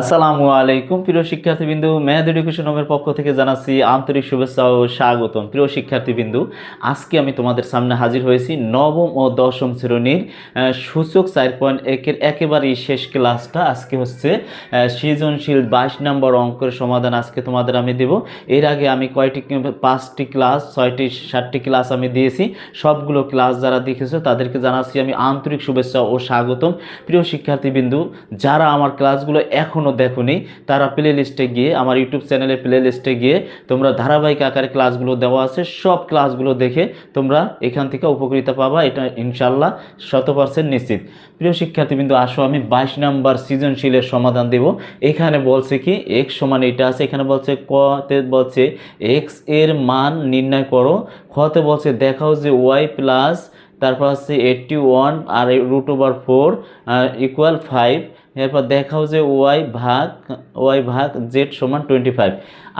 আসসালামু আলাইকুম। প্রিয় শিক্ষার্থীবৃন্দু ম্যাথ এডুকেশন হোমের পক্ষ থেকে জানাচ্ছি আন্তরিক শুভেচ্ছা ও স্বাগতম। প্রিয় শিক্ষার্থীবৃন্দু, আজকে আমি তোমাদের সামনে হাজির হয়েছি নবম ও দশম শ্রেণির সূচক চার পয়েন্ট একের একেবারেই শেষ ক্লাসটা। আজকে হচ্ছে সৃজনশীল বাইশ নম্বর অঙ্কের সমাধান আজকে তোমাদের আমি দেব। এর আগে আমি কয়টি পাঁচটি ক্লাস, ছয়টি, সাতটি ক্লাস আমি দিয়েছি। সবগুলো ক্লাস যারা দেখেছ তাদেরকে জানাচ্ছি আমি আন্তরিক শুভেচ্ছা ও স্বাগতম। প্রিয় শিক্ষার্থীবৃন্দু, যারা আমার ক্লাসগুলো এখনও দেখোনি, তারা প্লে লিস্টে গিয়ে, আমার ইউটিউব চ্যানেলের প্লে লিস্টে গিয়ে, তোমরা ধারাবাহিক আকারে ক্লাসগুলো দেওয়া আছে, সব ক্লাসগুলো দেখে তোমরা এখান থেকে উপকৃত পাবা, এটা ইনশাল্লাহ শত পার্সেন্ট নিশ্চিত। প্রিয় শিক্ষার্থীবৃন্দু, আসো, আমি বাইশ নাম্বার সৃজনশীলের সমাধান দেব। এখানে বলছে কি এক্স সমান এটা আছে, এখানে বলছে কতে বলছে এক্সের মান নির্ণয় করো খতে বলছে দেখাও যে ওয়াই প্লাস তারপর হচ্ছে এইটটি ওয়ান আর root over four equal five এরপর দেখাও যে ওয়াই ভাগ ওয়াই ভাগ জেড সমান টোয়েন্টি ফাইভ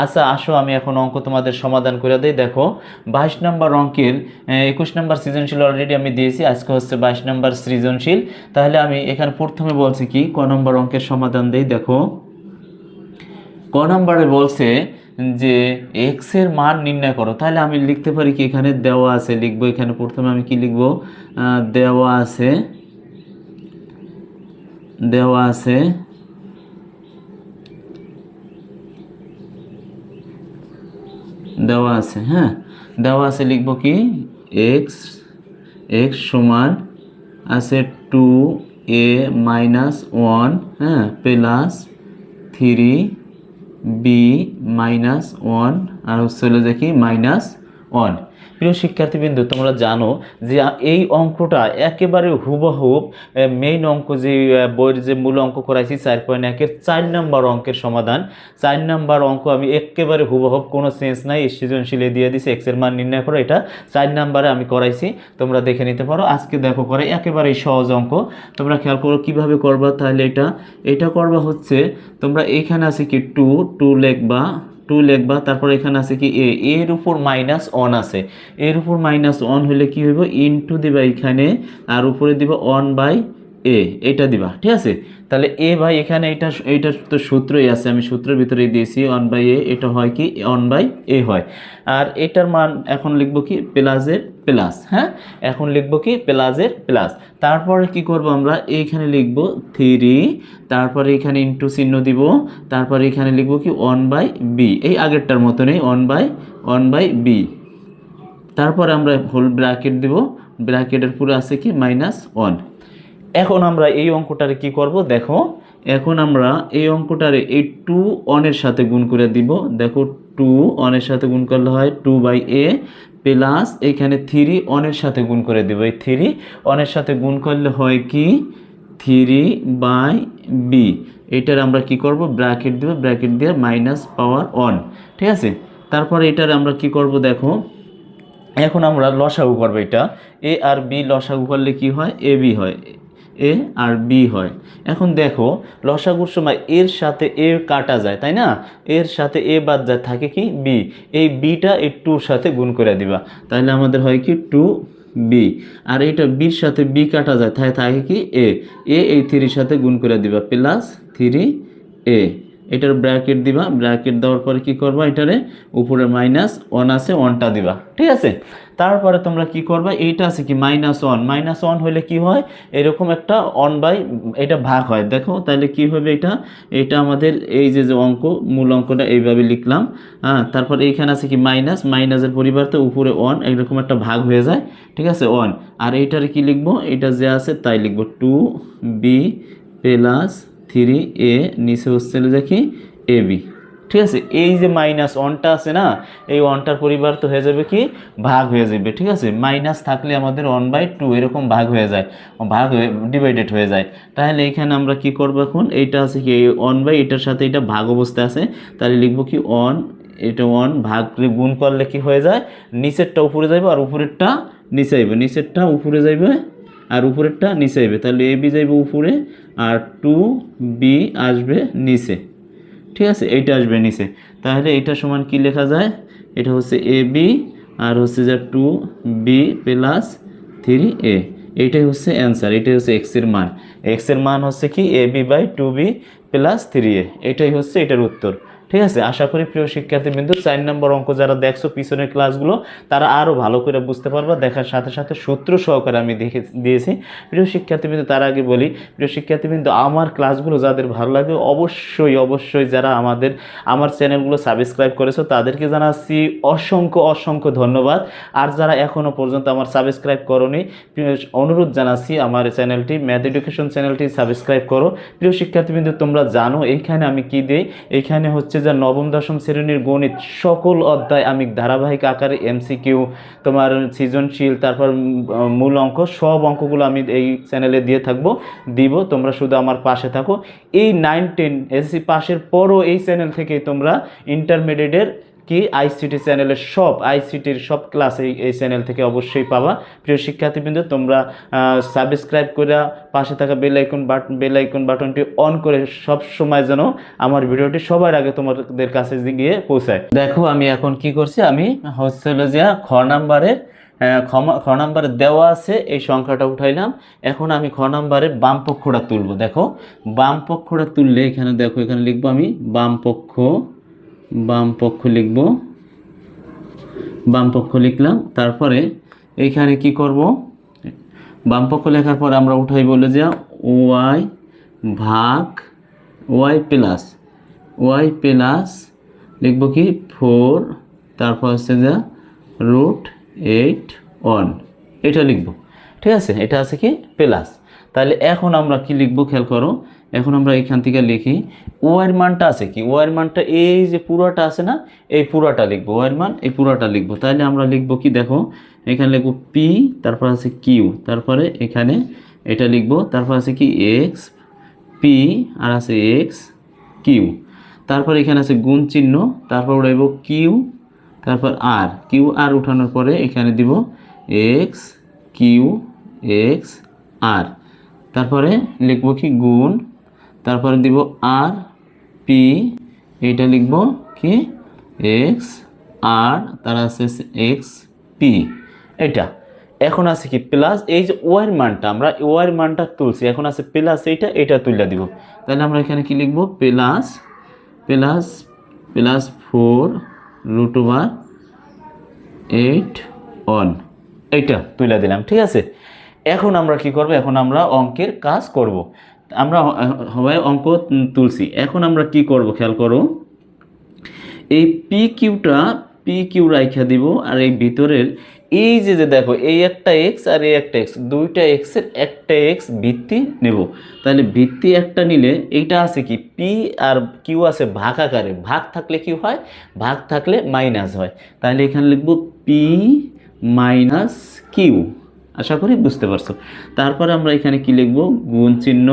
আচ্ছা আসো, আমি এখন অঙ্ক তোমাদের সমাধান করে দিই। দেখো, বাইশ নম্বর অঙ্কের একুশ নম্বর সৃজনশীল অলরেডি আমি দিয়েছি, আজকে হচ্ছে বাইশ নম্বর সৃজনশীল। তাহলে আমি এখানে প্রথমে বলছি কি, ক নম্বর অঙ্কের সমাধান দেই, দেখো। ক নম্বরে বলছে যে এক্সের মান নির্ণয় করো। তাহলে আমি লিখতে পারি কি, এখানে দেওয়া আছে, লিখব এখানে প্রথমে আমি কি লিখব? দেওয়া আছে দেওয়া আছে। দেওয়া আছে হ্যাঁ? দেওয়া আছে লিখব কি? এক্স এক্স সমান আছে টু এ মাইনাস ওয়ান হ্যাঁ? Plus three B minus one আর হচ্ছে কি? Minus one. প্রিয় শিক্ষার্থীবৃন্দু, তোমরা জানো যে এই অঙ্কটা একেবারে হুবহুব মেইন অঙ্ক যে বইয়ের যে মূল অঙ্ক করাইছি, চার পয়েন্ট একের চার নম্বর অঙ্কের সমাধান। চার নম্বর অঙ্ক আমি একেবারে হুবহুব কোনো সেন্স নাই সৃজনশীলে দিয়ে দিছি এক্সের মান নির্ণয় করো এটা চার নম্বরে আমি করাইছি। তোমরা দেখে নিতে পারো, আজকে দেখো করে একেবারেই সহজ অঙ্ক। তোমরা খেয়াল করো কীভাবে করবা, তাহলে এটা এটা করবা হচ্ছে, তোমরা এখানে আছে কি টু টু লিখবা টু লিখবা, তারপর এখানে আছে কি এ এর উপর মাইনাস অন আছে। এর উপর মাইনাস অন হলে কি হইব? ইনটু দিবা এখানে, আর উপরে দিবা অন বাই এ এটা দিবা, ঠিক আছে? তাহলে এ বাই এখানে এটা এইটা তো সূত্রই আছে, আমি সূত্রের ভিতরে দিয়েছি অন বাই এ এটা হয় কি? অন বাই এ হয়। আর এটার মান এখন লিখব কি? প্লাসের প্লাস হ্যাঁ? এখন লিখব কি? প্লাসের প্লাস তারপরে কি করব আমরা? এইখানে লিখব থ্রি তারপরে এখানে ইন্টু চিহ্ন দিব, তারপরে এখানে লিখব কি? ওয়ান বাই বি এই আগেরটার মতনই one by one by B তারপরে আমরা হোল ব্র্যাকেট দিব ব্র্যাকেটের পুরো আছে কি? মাইনাস ওয়ান এখন আমরা এই অঙ্কটারে কি করব? দেখো, এখন আমরা এই অঙ্কটারে এই টু অনের সাথে গুণ করে দিব। দেখো টু অনের সাথে গুণ করলে হয় টু বাই এ প্লাস এখানে থ্রি অনের সাথে গুণ করে দিব। এই থ্রি অনের সাথে গুণ করলে হয় কি? থ্রি বাই বি এটার আমরা কি করব? ব্র্যাকেট দেবো ব্র্যাকেট দিয়ে মাইনাস পাওয়ার অন ঠিক আছে? তারপরে এটার আমরা কি করব? দেখো, এখন আমরা লসাগু করব এটা। এ আর বি লসাগু করলে কি হয়? এ বি হয়। এ আর বি হয়। এখন দেখো, লসাগুর সময় এর সাথে এ কাটা যায়, তাই না? এর সাথে এ বাদ যায়, থাকে কি? বি। এই বিটা এই টুর সাথে গুণ করে দিবা। তাহলে আমাদের হয় কি? Two B. আর এটা বির সাথে বি কাটা যায়, তাই থাকে কি? এ। এ এই থ্রির সাথে গুণ করে দিবা, প্লাস থ্রি এ। এটার ব্র্যাকেট দিবা ব্র্যাকেট দেওয়ার পরে কি করবা এটারে? উপরে মাইনাস ওয়ান আছে ওয়ানটা দিবা। ঠিক আছে? তারপরে তোমরা কি করবা? এইটা আছে কি মাইনাস ওয়ান মাইনাস ওয়ান হলে কি হয়? এরকম একটা অন বাই এটা ভাগ হয়। দেখো তাহলে কি হবে এটা? এটা আমাদের এই যে যে অঙ্ক, মূল অঙ্কটা এইভাবে লিখলাম। হ্যাঁ তারপর এইখানে আছে কি মাইনাস মাইনাসের পরিবর্তে উপরে ওয়ান এইরকম একটা ভাগ হয়ে যায়। ঠিক আছে? ওয়ান আর এইটারে কি লিখব? এটা যে আছে, তাই লিখব। Two B plus three A নিচে হচ্ছে দেখি এ বি ঠিক আছে? এই যে মাইনাস ওয়ানটা আছে না, এই ওয়ানটার পরিবার তো হয়ে যাবে কি? ভাগ হয়ে যাবে, ঠিক আছে? মাইনাস থাকলে আমাদের ওয়ান বাই টু এরকম ভাগ হয়ে যায়, ভাগ হয়ে ডিভাইডেড হয়ে যায়। তাহলে এখানে আমরা কি করব এখন? এইটা আছে কি, এই ওয়ান বাই এটার সাথে এটা ভাগ অবস্থায় আছে। তাহলে লিখব কি ওয়ান এটা ওয়ান ভাগ গুণ করলে কি হয়ে যায়? নিচেরটা উপরে যাবে আর উপরেরটা নিচে যাবে নিচেরটা উপরে যাবে আর উপরেরটা নিচে যাবে। তাহলে এ বি যাইবে উপরে আর টু বি আসবে নিচে। ঠিক আছে? এইটা আসবে নিচে। তাহলে এটা সমান কি লেখা যায়? এটা হচ্ছে এ বি আর হচ্ছে যে two B plus three A এইটাই হচ্ছে অ্যান্সার এটাই হচ্ছে এক্সের মান। এক্সের মান হচ্ছে কি? A B by two B plus three A এটাই হচ্ছে এটার উত্তর। ঠিক আছে? আশা করি প্রিয় শিক্ষার্থী বিন্দু চার নম্বর অঙ্ক যারা দেখছ, পিছনের ক্লাসগুলো, তারা আরও ভালো করে বুঝতে পারবা। দেখার সাথে সাথে সূত্র সহকারে আমি দেখে দিয়েছি। প্রিয় শিক্ষার্থী বিন্দু তার আগে বলি, প্রিয় শিক্ষার্থী বিন্দু আমার ক্লাসগুলো যাদের ভালো লাগে, অবশ্যই অবশ্যই যারা আমাদের, আমার চ্যানেলগুলো সাবস্ক্রাইব করেছ, তাদেরকে জানাচ্ছি অসংখ্য অসংখ্য ধন্যবাদ। আর যারা এখনও পর্যন্ত আমার সাবস্ক্রাইব করনি অনুরোধ জানাচ্ছি আমার চ্যানেলটি, ম্যাথ এডুকেশন চ্যানেলটি সাবস্ক্রাইব করো। প্রিয় শিক্ষার্থীবৃন্দ, তোমরা জানো এইখানে আমি কি দিই? এইখানে হচ্ছে যে নবম দশম শ্রেণির গণিত সকল অধ্যায় আমি ধারাবাহিক আকারে এমসিকিউ তোমার সৃজনশীল, তারপর মূল অঙ্ক, সব অঙ্কগুলো আমি এই চ্যানেলে দিয়ে থাকব, দিব, তোমরা শুধু আমার পাশে থাকো। এই নাইন টেন এসএসসি পাশের পরও এই চ্যানেল থেকে তোমরা ইন্টারমিডিয়েটের কি? আইসিটি চ্যানেলের সব আইসিটির সব ক্লাস এই এই চ্যানেল থেকে অবশ্যই পাবা। প্রিয় শিক্ষার্থীবৃন্দ, তোমরা সাবস্ক্রাইব করে পাশে থাকা bell icon button bell icon বাটনটি অন করে সব সময় যেন আমার ভিডিওটি সবার আগে তোমাদের কাছে গিয়ে পৌঁছায়। দেখো, আমি এখন কি করছি? আমি হচ্ছে যে খ নাম্বারের খ নাম্বারে দেওয়া আছে, এই সংখ্যাটা উঠাইলাম। এখন আমি খ নাম্বারের বাম পক্ষটা তুলবো। দেখো, বাম পক্ষটা তুললে এখানে দেখো, এখানে লিখব আমি বাম পক্ষ বাম পক্ষ লিখব। বাম পক্ষ লিখলাম। তারপরে এইখানে কি করব? বাম পক্ষ লেখার পর আমরা উঠাই বলে যে ওয়াই ভাগ ওয়াই প্লাস ওয়াই প্লাস লিখব কি? ফোর, তারপর হচ্ছে যে রুট এইট ওয়ান। এটা লিখব। ঠিক আছে? এটা আছে কি? প্লাস। তাহলে এখন আমরা কি লিখব? খেয়াল করো এখন আমরা এখান থেকে লিখি ওয়ের মানটা আছে কি? ওয়ের মানটা এই যে পুরোটা আছে না, এই পুরোটা লিখব। ওয়ের মান এই পুরোটা লিখব। তাহলে আমরা লিখব কি দেখো, এখানে লিখব পি তারপর আছে কিউ তারপরে এখানে এটা লিখব, তারপর আছে কি এক্স পি আর আছে এক্স কিউ তারপর এখানে আছে গুণ চিহ্ন, তারপর উঠাইব কিউ তারপর আর কিউ আর উঠানোর পরে এখানে দিব এক্স কিউ এক্স আর তারপরে লিখব কি গুণ তারপরে দিব আর পি এইটা লিখব কি? এক্স আর তার আছে এক্স পি এটা এখন আছে কি? প্লাস এই যে ওয়ার মানটা, আমরা ওয়ার মানটা তুলছি, এখন আছে প্লাস এইটা এটা তুলে দিব। তাহলে আমরা এখানে কি লিখব? Plus plus plus four root over eight one এইটা তুলে দিলাম, ঠিক আছে? এখন আমরা কি করব? এখন আমরা অঙ্কের কাজ করব। আমরা সবাই অঙ্ক তুলছি। এখন আমরা কি করব? খেয়াল করো। এই পি কিউটা পি কিউ রাইখা দিব আর এই ভিতরের এই যে যে দেখো, এই একটা এক্স আর এই একটা এক্স দুইটা এক্সের একটা এক্স ভিত্তি নেব। তাহলে ভিত্তি একটা নিলে এইটা আছে কি? পি আর কিউ আছে ভাগ আকারে ভাগ থাকলে কি হয়? ভাগ থাকলে মাইনাস হয়। তাহলে এখানে লিখব পি মাইনাস কিউ আশা করি বুঝতে পারছ। তারপরে আমরা এখানে কি লিখব? গুণ চিহ্ন।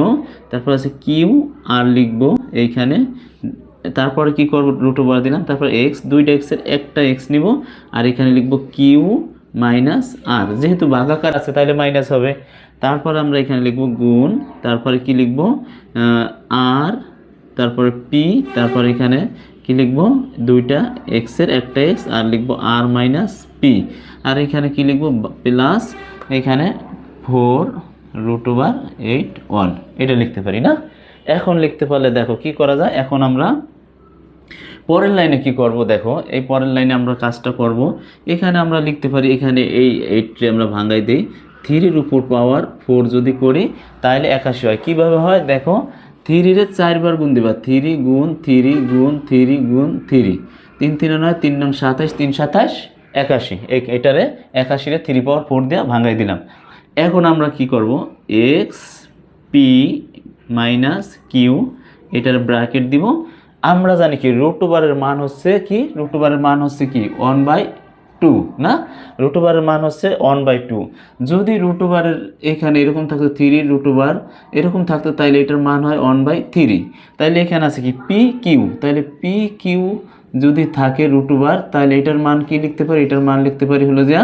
তারপর আছে কিউ, আর লিখব এইখানে। তারপরে কি করব? রুট ওভার দিলাম। তারপর এক্স দুইটা এক্সের একটা এক্স নিব। আর এখানে লিখব কিউ মাইনাস আর। যেহেতু ভাগাকার আছে তাহলে মাইনাস হবে। তারপর আমরা এখানে লিখব গুণ। তারপরে কি লিখব? আর। তারপরে পি তারপর এখানে কি লিখব? দুইটা এক্সের একটা এক্স আর লিখব আর মাইনাস পি আর এখানে কি লিখব? প্লাস এখানে four root over eight one. এটা লিখতে পারি না? এখন লিখতে পারলে দেখো কি করা যায়? এখন আমরা পরের লাইনে কি করব দেখো? এই পরের লাইনে আমরা কাজটা করব। এখানে আমরা লিখতে পারি, এখানে এই এইটটি আমরা ভাঙাই দিই। থ্রির উপর পাওয়ার ফোর যদি করি, তাহলে একাশি হয়। কীভাবে হয়? দেখো থ্রিরে চারবার গুণ দিবা। থ্রি গুণ থ্রি গুণ থ্রি গুণ থ্রি তিন তিন নয়, তিন নং সাতাশ, তিন সাতাশ একাশি। এটারে একাশিরে থ্রি পাওয়ার ফোর দিয়ে ভাঙাই দিলাম। এখন আমরা কি করব? এক্স পি মাইনাস কিউ এটার ব্র্যাকেট দিব। আমরা জানি কি রুটুবারের মান হচ্ছে কি? রুটুবারের মান হচ্ছে কি? ওয়ান বাই টু না? রুটুবারের মান হচ্ছে ওয়ান বাই টু যদি রুটুবারের এখানে এরকম থাকতো থ্রি রুটুবার এরকম থাকতো, তাইলে এটার মান হয় ওয়ান বাই থ্রি তাইলে এখানে আছে কি? পি কিউ তাইলে পি কিউ যদি থাকে রুটুবার তাহলে এটার মান কি লিখতে পারি? এটার মান লিখতে পারি হলো যে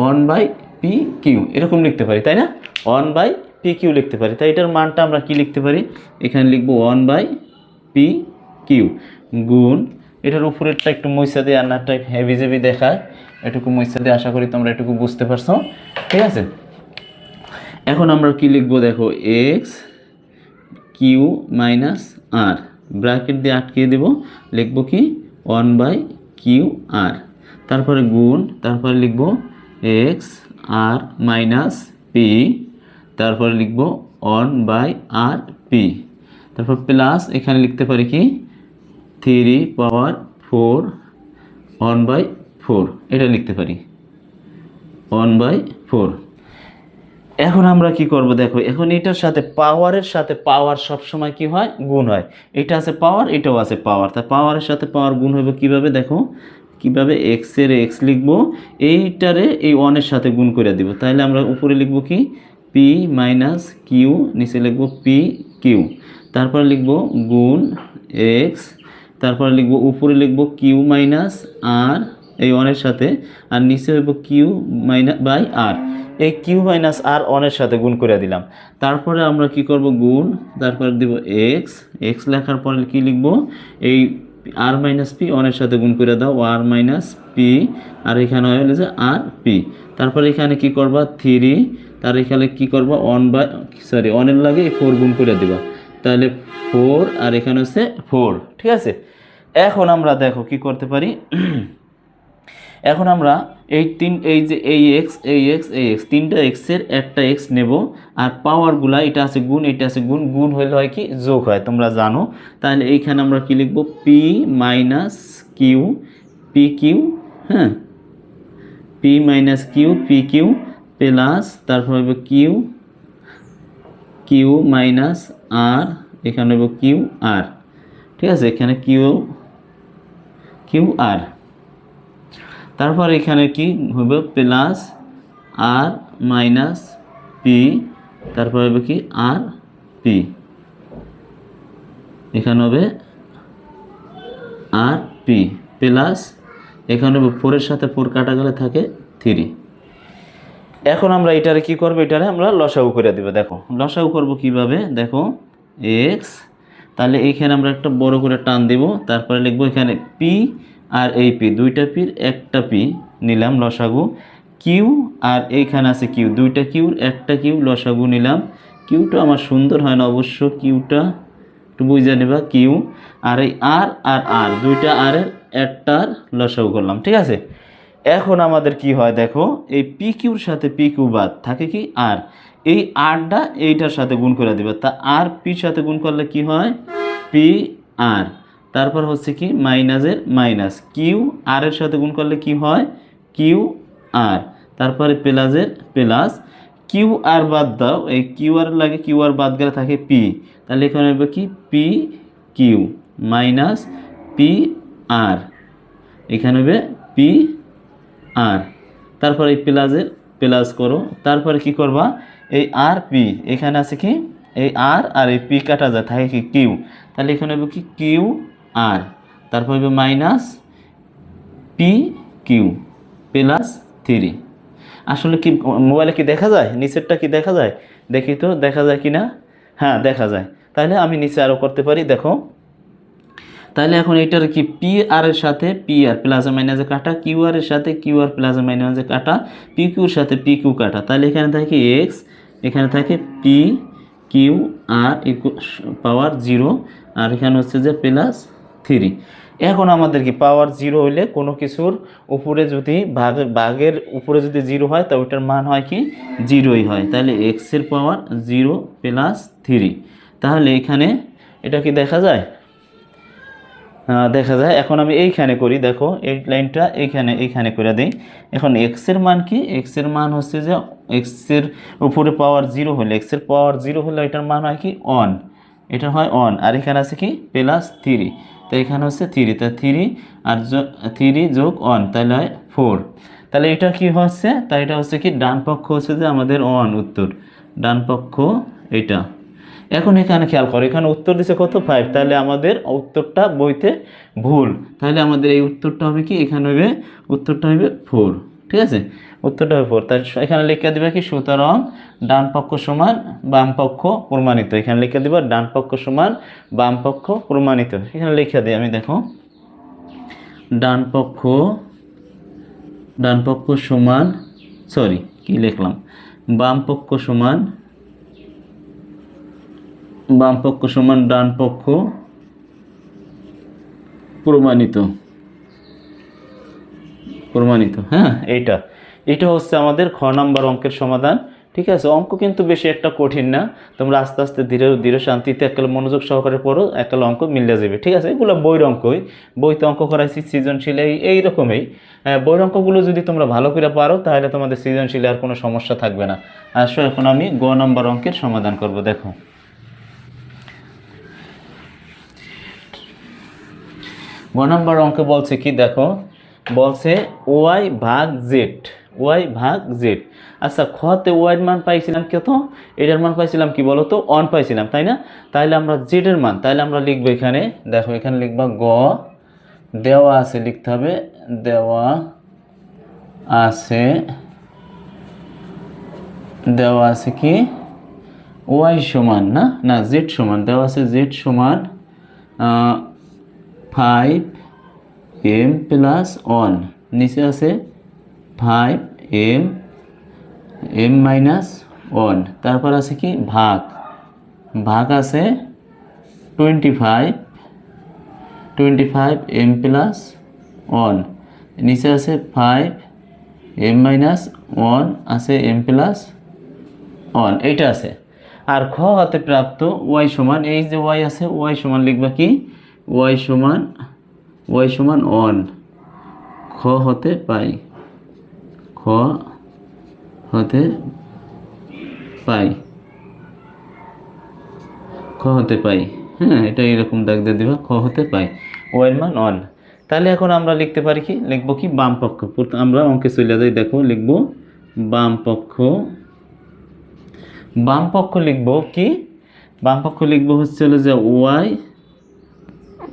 ওয়ান বাই পি কিউ এরকম লিখতে পারি, তাই না? ওয়ান বাই পি কিউ লিখতে পারি। তাই এটার মানটা আমরা কি লিখতে পারি? এখানে লিখব ওয়ান বাই পি কিউ গুণ, এটার উপরেরটা একটু মইসা দিয়ে আন্নারটা হেভি জেভি দেখায়। এটুকু মইসা দিয়ে আশা করি তোমরা এটুকু বুঝতে পারছ। ঠিক আছে? এখন আমরা কি লিখব দেখো? X Q minus R bracket দিয়ে আটকিয়ে দেব। লিখব কি? One by Q R. তারপরে গুণ, তারপরে লিখব এক্স আর মাইনাস পি, তারপরে লিখব ওয়ান বাই আর পি। তারপর প্লাস, এখানে লিখতে পারি কি? Three power four, one by four, এটা লিখতে পারি। One by four. এখন আমরা কি করব দেখো, এখন এটার সাথে পাওয়ারের সাথে পাওয়ার সব সময় কি হয়? গুণ হয়। এটা আছে পাওয়ার এটাও আছে পাওয়ার তা পাওয়ারের সাথে পাওয়ার গুণ হবে কীভাবে দেখো? কীভাবে এক্সের এক্স লিখব? এইটারে এই ওয়ানের সাথে গুণ করে দিব। তাহলে আমরা উপরে লিখব কি? পি মাইনাস কিউ নিচে লিখব পি কিউ তারপর লিখব গুণ এক্স তারপর লিখব, উপরে লিখব কিউ মাইনাস আর এই ওয়ানের সাথে, আর নিচে হইব কিউ মাইনাস বাই আর এই কিউ মাইনাস আর ওয়ানের সাথে গুণ করে দিলাম। তারপরে আমরা কি করব? গুণ, তারপরে দিব এক্স এক্স লেখার পরে কি লিখব? এই আর মাইনাস পি ওয়ানের সাথে গুণ করে দাও আর মাইনাস পি আর এখানে হয়ে যে আর পি তারপরে এখানে কি করবা? থ্রি তার এখানে কি করবা? ওয়ান বাই সরি ওয়ানের লাগে ফোর গুণ করে দিবা। তাহলে ফোর আর এখানে হচ্ছে ফোর ঠিক আছে? এখন আমরা দেখো কি করতে পারি? এখন আমরা এই তিন, এই যে এই এক্স এই এক্স এই এক্স তিনটা এক্সের একটা এক্স নেব। আর পাওয়ারগুলা এটা আছে গুণ, এটা আছে গুণ। গুণ হলে হয় কি? যোগ হয়, তোমরা জানো। তাহলে এইখানে আমরা কি লিখব? P minus Q P Q হ্যাঁ? P minus Q P Q plus তারপর হবে কিউ কিউ মাইনাস আর এখানে হবে কিউ আর ঠিক আছে? এখানে কিউ কিউ আর তারপর এখানে কি হবে? প্লাস আর মাইনাস পি, তারপর হবে কি আর পি। এখানে হবে আর পি প্লাস, এখানে হবে ফোরের সাথে ফোর কাটা গেলে থাকে থ্রি। এখন আমরা এটারে কি করব? এটারে আমরা লসাগু করে দিব, দেখো। লসাগু করব কীভাবে? দেখো, এক্স, তাহলে এইখানে আমরা একটা বড় করে টান দিব, তারপরে লিখব এখানে পি আর এই পি, দুইটা পির একটা পি, নিলাম লসাগু। কিউ, আর এইখানে আছে কিউ, দুইটা কিউর একটা কিউ, লসাগু নিলাম। কিউটা আমার সুন্দর হয় না, অবশ্য কিউটা একটু বুঝে নেবা, কিউ। আর এই আর আর আর, দুইটা আর এর একটার লসাগু করলাম, ঠিক আছে? এখন আমাদের কি হয় দেখো, এই পি কিউর সাথে পি কিউ বাদ থাকে কি আর? এই আরটা এইটার সাথে গুণ করে দেবে। তা আর পির সাথে গুণ করলে কি হয়? P R. তারপর হচ্ছে কি, মাইনাসের মাইনাস। কিউ আর এর সাথে গুণ করলে কি হয়? কিউ আর তারপরে প্লাসের প্লাস। কিউ আর বাদ দাও। এই কিউ আর লাগে কিউ আর বাদ গেলে থাকে পি তাহলে এখানে হবে কি? P Q minus P R এখানে হবে পি আর তারপরে এই প্লাসের প্লাস করো। তারপরে কি করবা? এই আর পি এখানে আছে কি? এই আর আর এই পি কাটা যায়, থাকে কি কিউ তাহলে এখানে হবে কি? কিউ আর তারপর হবে minus P Q plus three আসলে কি মোবাইলে কি দেখা যায়? নিচেরটা কি দেখা যায়? দেখি তো, দেখা যায় কি না হ্যাঁ দেখা যায়। তাহলে আমি নিচে আরও করতে পারি, দেখো। তাহলে এখন এটার কি পি আর এর সাথে পি আর প্লাস মাইনাসে কাটা কিউ আর এর সাথে কিউ আর প্লাস মাইনাসে কাটা পি কিউর সাথে পি কিউ কাটা। তাহলে এখানে থাকে এক্স এখানে থাকে P Q R power zero আর এখানে হচ্ছে যে প্লাস থ্রি। এখন আমাদের কি পাওয়ার জিরো হইলে কোনো কিছুর উপরে যদি ভাগ, ভাগের উপরে যদি জিরো হয়, তা ওইটার মান হয় কি? জিরোই হয়। তাহলে এক্সের পাওয়ার জিরো প্লাস থ্রি তাহলে এখানে এটা কি দেখা যায়? দেখা যায়। এখন আমি এইখানে করি, দেখো, এই লাইনটা এইখানে এইখানে করে দিই। এখন এক্সের মান কি? এক্সের মান হচ্ছে যে এক্সের উপরে পাওয়ার জিরো হলে এক্সের পাওয়ার জিরো হলে এটার মান হয় কি? অন এটা হয় অন আর এখানে আছে কি? প্লাস থ্রি তো এখানে হচ্ছে থ্রি তা থ্রি আর থ্রি যোগ অন তাহলে হয় ফোর তাহলে এটা কি হচ্ছে? তাই এটা হচ্ছে কি? ডান পক্ষ হচ্ছে যে আমাদের অন উত্তর। ডান পক্ষ এটা। এখন এখানে খেয়াল করো, এখানে উত্তর দিছে কত? ফাইভ তাহলে আমাদের উত্তরটা বইতে ভুল। তাহলে আমাদের এই উত্তরটা হবে কি? এখানে হবে, উত্তরটা হবে ফোর ঠিক আছে? উত্তরটা হবে ফোর তাই এখানে লিখে দিবে কি? সুতরাং ডান পক্ষ সমান বাম পক্ষ প্রমাণিত। এখানে লিখে দিবা ডান পক্ষ সমান বাম পক্ষ প্রমাণিত। এখানে লিখে দিই আমি, দেখো। ডান পক্ষ ডান পক্ষ সমান সরি কি লিখলাম? বাম পক্ষ সমান, বাম পক্ষ সমান ডান পক্ষ প্রমাণিত। প্রমাণিত হ্যাঁ এইটা। এটা হচ্ছে আমাদের খ নাম্বার অঙ্কের সমাধান ঠিক আছে? অঙ্ক কিন্তু বেশি একটা কঠিন না। তোমরা আস্তে আস্তে ধীরে ধীরে শান্তিতে একাল মনোযোগ সহকারে পড়ো একাল অঙ্ক মিলে যাবে ঠিক আছে? এগুলো বইয়ের অঙ্কই। বইতে অঙ্ক করাইছি সৃজনশীল এই এইরকমই হ্যাঁ, বইয়ের অঙ্কগুলো যদি তোমরা ভালো করে পারো তাহলে তোমাদের সৃজনশীলে আর কোনো সমস্যা থাকবে না। আসো এখন আমি গ নম্বর অঙ্কের সমাধান করব দেখো। গ নম্বর অঙ্কে বলছে কি? দেখো বলছে ওয়াই ভাগ জেড। ওয়াই ভাগ জেড। আচ্ছা খতে ওয়াইয়ের মান পাইছিলাম কত? এটার মান পাইছিলাম কি বলো তো অন পাইছিলাম, তাই না? তাহলে আমরা জেডের মান তাহলে আমরা লিখব এখানে, দেখো এখানে লিখবা গ। দেওয়া আছে লিখতে হবে, দেওয়া আছে দেওয়া আছে কি? ওয়াই সমান না? না, জেড সমান, দেওয়া আছে জেড সমান ফাইভ এম প্লাস ওয়ান নিচে আছে five M M minus one তারপর আছে কি? ভাগ। ভাগ আছে twenty five twenty five M plus one নিচে আছে ফাইভ এম মাইনাস ওয়ান আছে এম প্লাস ওয়ান এইটা আছে। আর খ হাতে প্রাপ্ত ওয়াই সমান, এই যে ওয়াই আছে ওয়াই সমান লিখবা কি? ওয়াই সমান ওয়াই সমান ওয়ান খ হতে পাই। হতে পাই। খ হতে পাই। হ্যাঁ এটা এরকম দাগ দিয়ে দিবা। খ হতে পাই। ওয়াইয়ের মান অন তাহলে এখন আমরা লিখতে পারি কি? লিখব কি? বাম পক্ষ। আমরা অঙ্কে চলে যাই। দেখো, লিখব বাম পক্ষ। বাম পক্ষ লিখব কি? বাম পক্ষ লিখব হচ্ছে হলো যে ওয়াই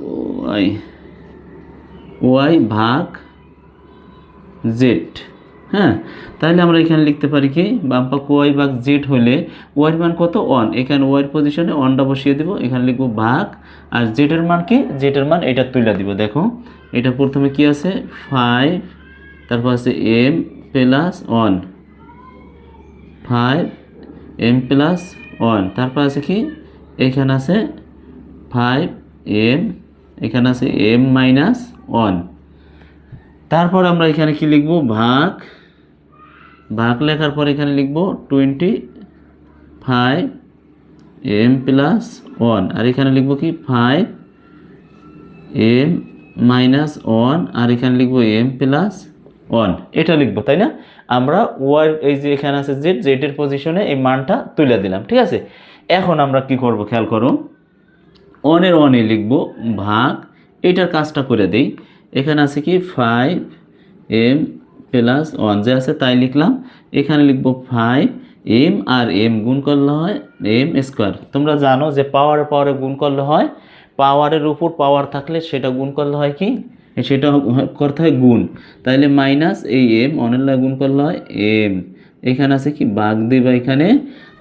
ওয়াই ওয়াই ভাগ জেড। হ্যাঁ? তাহলে আমরা এখানে লিখতে পারি কি? বাম পক্ষ ওয়াই ভাগ জেড হলে ওয়াইয়ের মান কত? ওয়ান এখানে ওয়াইয়ের পজিশনে ওয়ানটা বসিয়ে দিব। এখানে লিখব ভাগ। আর জেডের মান কি? জেডের মান এটা তুলে দিব। দেখো, এটা প্রথমে কি আছে? ফাইভ তারপর আছে M plus one five M plus one তারপর আছে কি? এখানে আছে ফাইভ এম এখানে আছে এম মাইনাস ওয়ান তারপর আমরা এখানে কি লিখব? ভাগ। ভাগ লেখার পর এখানে লিখব twenty five M plus one আর এখানে লিখব কি? ফাইভ এম মাইনাস ওয়ান আর এখানে লিখব এম প্লাস ওয়ান এটা লিখব, তাই না? আমরা ওয়ার এই যে এখানে আছে জেড জেডের পজিশনে এই মানটা তুলে দিলাম, ঠিক আছে? এখন আমরা কি করব, খেয়াল করো। অনের অনে লিখব ভাগ। এটার কাজটা করে দেই। এখানে আছে কি? ফাইভ এম প্লাস ওয়ান যে আছে তাই লিখলাম। এখানে লিখব ফাইভ, এম আর এম গুণ করলে হয় এম স্কোয়ার। তোমরা জানো যে পাওয়ারে পাওয়ারে গুণ করলে হয় পাওয়ারের উপর পাওয়ার থাকলে সেটা গুণ করলে হয় কি? সেটা করতে হয় গুণ। তাইলে মাইনাস এই এম অনের লাগে গুণ করলে হয় এম এখানে আছে কি? বাঘ দিবা এখানে।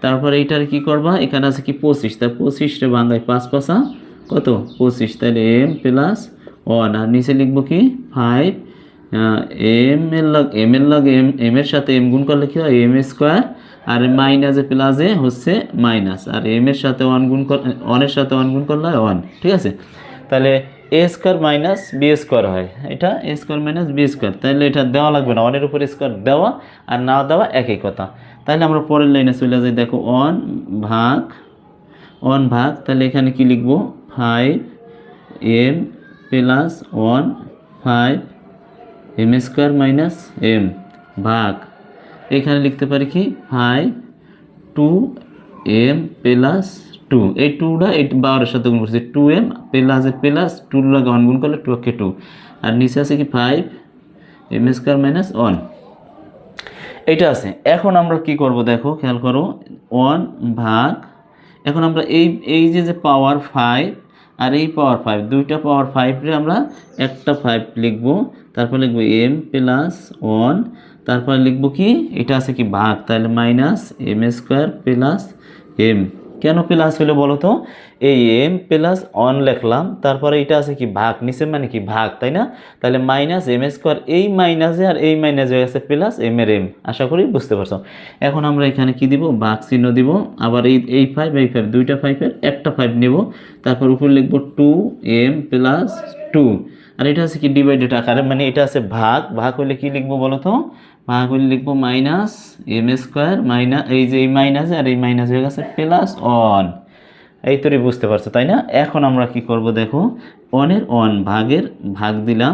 তারপরে এইটার কি করবা? এখানে আছে কি? পঁচিশ। তা পঁচিশটা বাংলায় পাঁচ পাঁচা কত? পঁচিশ। তাহলে এম প্লাস ওয়ান আর নিচে লিখব কি? ফাইভ এম এর লাগ এম এর লাগ এম এম এর সাথে এম গুণ করলে কি হয়? এম স্কোয়ার আর মাইনাসে প্লাসে হচ্ছে মাইনাস আর এম এর সাথে ওয়ান গুণ কর ওয়ানের সাথে ওয়ান গুণ করলে ওয়ান ঠিক আছে? তাহলে A square minus B square হয়। এটা A square minus B square তাহলে এটা দেওয়া লাগবে না ওয়ানের উপরে স্কোয়ার দেওয়া আর না দেওয়া একই কথা। তাহলে আমরা পরের লাইনে চলে যাই, দেখো ওয়ান ভাগ ওয়ান ভাগ, তাহলে এখানে কি লিখব? Five M plus one five M square minus M ভাগ, এখানে লিখতে পারি কি? Five two M plus two এই টুটা এই বারোর সাথে গুণ করছি। Two M plus plus two লাগে ওয়ান গুণ করলে টু কে টু আর নিচে আছে কি? Five M square minus one এটা আছে। এখন আমরা কি করব দেখো? খেয়াল করো। ওয়ান ভাগ, এখন আমরা এই এই যে যে পাওয়ার ফাইভ আর এই পাওয়ার ফাইভ দুইটা পাওয়ার ফাইভে আমরা একটা ফাইভ লিখব। তারপর লিখব এম প্লাস ওয়ান তারপর লিখব কি? এটা আছে কি ভাগ, তাহলে minus M square plus M কেন প্লাস হলো বলো তো এই এম প্লাস অন লিখলাম, তারপরে এটা আছে কি ভাগ, নিচে মানে কি ভাগ, তাই না? তাহলে মাইনাস এম স্কোয়ার এই মাইনাসে আর এই মাইনাস হয়ে গেছে প্লাস এম এর এম আশা করি বুঝতে পারছ। এখন আমরা এখানে কি দিব? ভাগ চিহ্ন দিব, আবার এই এই ফাইভ এই ফাইভ দুইটা ফাইভের একটা ফাইভ নেব, তারপর উপর লিখব টু এম প্লাস টু আর এটা আছে কি ডিভাইডেড আকারে মানে এটা আছে ভাগ। ভাগ হলে কি লিখব বলো তো ভাগ হলে লিখব মাইনাস এম স্কোয়ার মাইনাস এই যে এই মাইনাস আর এই মাইনাস হয়ে গেছে প্লাস অন এই তোরই বুঝতে পারছ, তাই না? এখন আমরা কি করব দেখো? অনের অন ভাগের ভাগ দিলাম।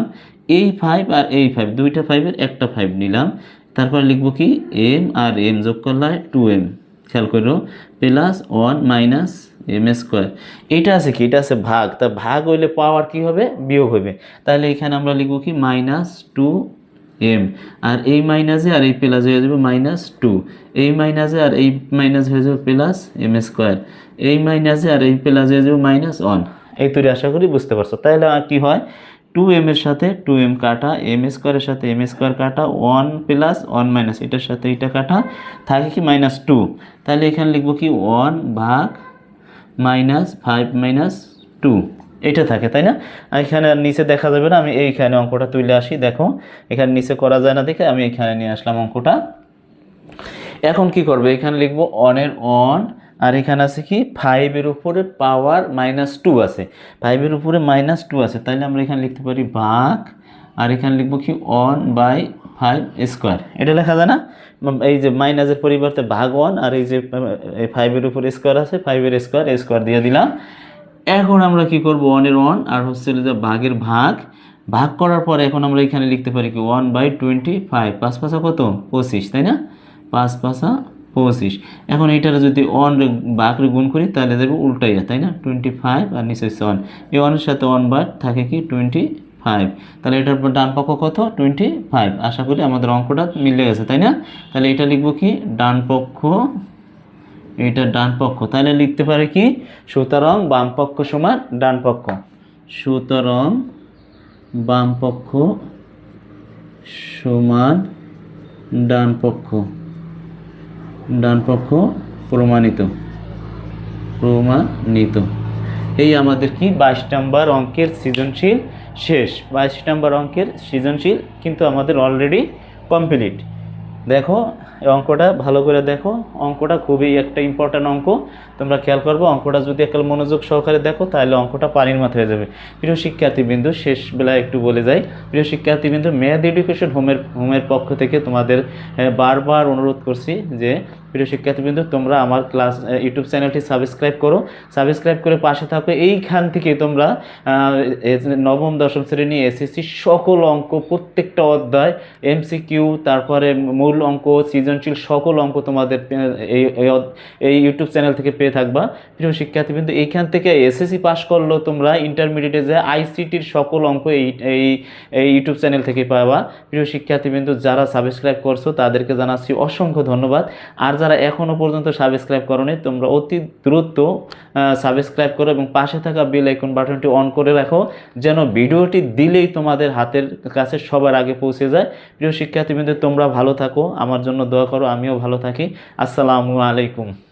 এই ফাইভ আর এই ফাইভ দুইটা ফাইভের একটা ফাইভ নিলাম। তারপর লিখব কি? এম আর এম যোগ করলে টু এম খেয়াল করো plus one minus M square এটা আছে কি? এটা আছে ভাগ। তা ভাগ হইলে পাওয়ার কি হবে? বিয়োগ হবে। তাহলে এখানে আমরা লিখব কি? মাইনাস টু এম আর এই মাইনাসে আর এই প্লাস হয়ে যাবে মাইনাস টু এই মাইনাসে আর এই মাইনাস হয়ে যাবে প্লাস এম স্কোয়ার এই মাইনাসে আর এই প্লাস হয়ে যাবে মাইনাস ওয়ান এই তৈরি আশা করি বুঝতে পারছ। তাহলে আর কি হয়? টু এম এর সাথে টু এম কাটা এম স্কোয়ারের সাথে এম স্কোয়ার কাটা ওয়ান প্লাস ওয়ান মাইনাস এটার সাথে এটা কাটা। থাকে কি? মাইনাস টু তাহলে এখানে লিখব কি? ওয়ান ভাগ মাইনাস ফাইভ মাইনাস টু। এটা থাকে, তাই না? এখানে আর নিচে দেখা যাবে না, আমি এইখানে অঙ্কটা তুলে আসি, দেখো। এখানে নিচে করা যায় না দেখে আমি এখানে নিয়ে আসলাম অঙ্কটা। এখন কি করবে? এখানে লিখব অনের অন আর এখানে আছে কি ফাইভের উপরে পাওয়ার মাইনাস টু আছে। ফাইভের উপরে মাইনাস টু আছে তাহলে আমরা এখানে লিখতে পারি ভাগ, আর এখানে লিখব কি অন বাই ফাইভ স্কোয়ার এটা লেখা যায় না? এই যে মাইনাসের পরিবর্তে ভাগ ওয়ান আর এই যে এই ফাইভের উপর স্কোয়ার আছে ফাইভের স্কোয়ার স্কোয়ার দিয়ে দিলাম। এখন আমরা কি করব? ওয়ানের ওয়ান আর হচ্ছে যে ভাগের ভাগ। ভাগ করার পর এখন আমরা এখানে লিখতে পারি কি? ওয়ান বাই টোয়েন্টি ফাইভ পাঁচ পাঁচা কত? পঁচিশ, তাই না? পাঁচ পাঁচা পঁচিশ। এখন এইটার যদি ওয়ান বাঘরে গুণ করি, তাহলে দেখব উল্টাইয়া, তাই না? টোয়েন্টি ফাইভ আর নিচে ওয়ান এই ওয়ানের সাথে ওয়ান বার থাকে কি? টোয়েন্টি ফাইভ তাহলে এটার ডান পক্ষ কত? টোয়েন্টি ফাইভ আশা করি আমাদের অঙ্কটা মিলে গেছে, তাই না? তাহলে এটা লিখব কি? ডান পক্ষ। এটা ডান পক্ষ। তাহলে লিখতে পারে কি? সুতরাং বাম পক্ষ সমান ডান পক্ষ। সুতরাং বাম পক্ষ সমান ডান পক্ষ। ডান পক্ষ প্রমাণিত। প্রমাণিত। এই আমাদের কি? বাইশ নম্বর অঙ্কের সৃজনশীল শেষ বাইশ নম্বর অঙ্কের সৃজনশীল কিন্তু আমাদের অলরেডি কমপ্লিট দেখো এই অঙ্কটা ভালো করে দেখো। অঙ্কটা খুবই একটা ইম্পর্ট্যান্ট অঙ্ক। তোমরা খেয়াল করব, অঙ্কটা যদি একাল মনোযোগ সহকারে দেখো, তাহলে অঙ্কটা পানির মাথায় যাবে। প্রিয় শিক্ষার্থীবৃন্দু, শেষ বেলায় একটু বলে যাই। প্রিয় শিক্ষার্থীবৃন্দু ম্যাথ এডুকেশন হোমের হোমের পক্ষ থেকে তোমাদের বারবার অনুরোধ করছি যে, প্রিয় শিক্ষার্থীবৃন্দু, তোমরা আমার ক্লাস ইউটিউব চ্যানেলটি সাবস্ক্রাইব করো। সাবস্ক্রাইব করে পাশে থাকো। এইখান থেকে তোমরা নবম, দশম শ্রেণি এসএসসি সকল অঙ্ক প্রত্যেকটা অধ্যায় এমসিকিউ তারপরে মূল অঙ্ক সৃজনশীল সকল অঙ্ক তোমাদের এই ইউটিউব চ্যানেল থেকে পেয়ে থাকবা। প্রিয় শিক্ষার্থীবৃন্দু, এইখান থেকে এসএসসি পাস করল তোমরা ইন্টারমিডিয়েটে যে আইসিটির সকল অঙ্ক এই এই এই ইউটিউব চ্যানেল থেকে পাবা। প্রিয় শিক্ষার্থীবৃন্দু, যারা সাবস্ক্রাইব করছ, তাদেরকে জানাচ্ছি অসংখ্য ধন্যবাদ। আর যারা এখনও পর্যন্ত সাবস্ক্রাইব করোনি, তোমরা অতি দ্রুত সাবস্ক্রাইব করো এবং পাশে থাকা বেল আইকন বাটনটি অন করে রাখো, যেন ভিডিওটি দিলেই তোমাদের হাতের কাছে সবার আগে পৌঁছে যায়। প্রিয় শিক্ষার্থীবৃন্দ, তোমরা ভালো থাকো। আমার জন্য দোয়া করো আমিও ভালো থাকি। আসসালামু আলাইকুম।